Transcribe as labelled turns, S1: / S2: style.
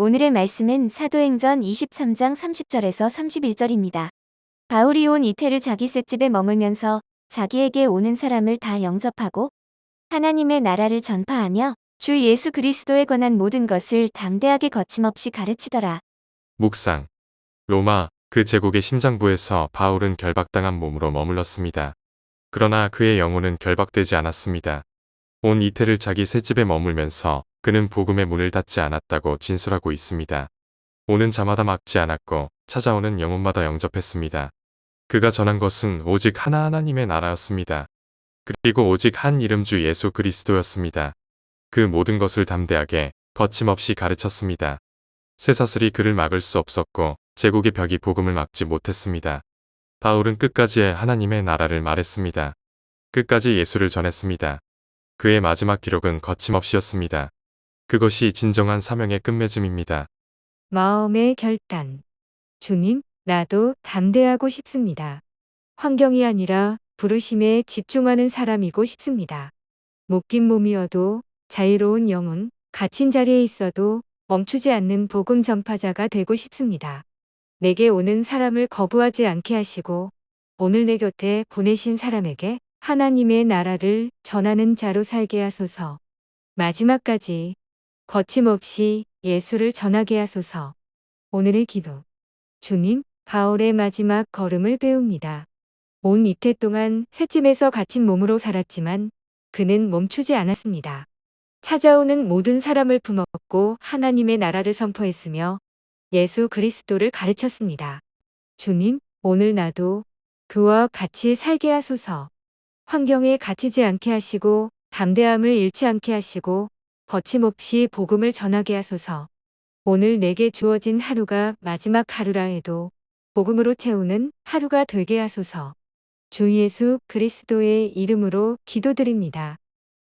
S1: 오늘의 말씀은 사도행전 23장 30절에서 31절입니다. 바울이 온 이태를 자기 셋집에 머물면서 자기에게 오는 사람을 다 영접하고 하나님의 나라를 전파하며 주 예수 그리스도에 관한 모든 것을 담대하게 거침없이 가르치더라.
S2: 묵상. 로마, 그 제국의 심장부에서 바울은 결박당한 몸으로 머물렀습니다. 그러나 그의 영혼은 결박되지 않았습니다. 온 이태를 자기 새집에 머물면서 그는 복음의 문을 닫지 않았다고 진술하고 있습니다. 오는 자마다 막지 않았고 찾아오는 영혼마다 영접했습니다. 그가 전한 것은 오직 하나 하나님의 나라였습니다. 그리고 오직 한 이름 주 예수 그리스도였습니다. 그 모든 것을 담대하게 거침없이 가르쳤습니다. 쇠사슬이 그를 막을 수 없었고 제국의 벽이 복음을 막지 못했습니다. 바울은 끝까지 하나님의 나라를 말했습니다. 끝까지 예수를 전했습니다. 그의 마지막 기록은 거침없이였습니다. 그것이 진정한 사명의 끝맺음입니다.
S3: 마음의 결단. 주님, 나도 담대하고 싶습니다. 환경이 아니라 부르심에 집중하는 사람이고 싶습니다. 묶인 몸이어도 자유로운 영혼, 갇힌 자리에 있어도 멈추지 않는 복음 전파자가 되고 싶습니다. 내게 오는 사람을 거부하지 않게 하시고 오늘 내 곁에 보내신 사람에게 하나님의 나라를 전하는 자로 살게 하소서. 마지막까지 거침없이 예수를 전하게 하소서. 오늘의 기도. 주님, 바울의 마지막 걸음을 배웁니다. 온 이태 동안 새찜에서 갇힌 몸으로 살았지만 그는 멈추지 않았습니다. 찾아오는 모든 사람을 품었고 하나님의 나라를 선포했으며 예수 그리스도를 가르쳤습니다. 주님, 오늘 나도 그와 같이 살게 하소서. 환경에 갇히지 않게 하시고 담대함을 잃지 않게 하시고 거침없이 복음을 전하게 하소서. 오늘 내게 주어진 하루가 마지막 하루라 해도 복음으로 채우는 하루가 되게 하소서. 주 예수 그리스도의 이름으로 기도드립니다.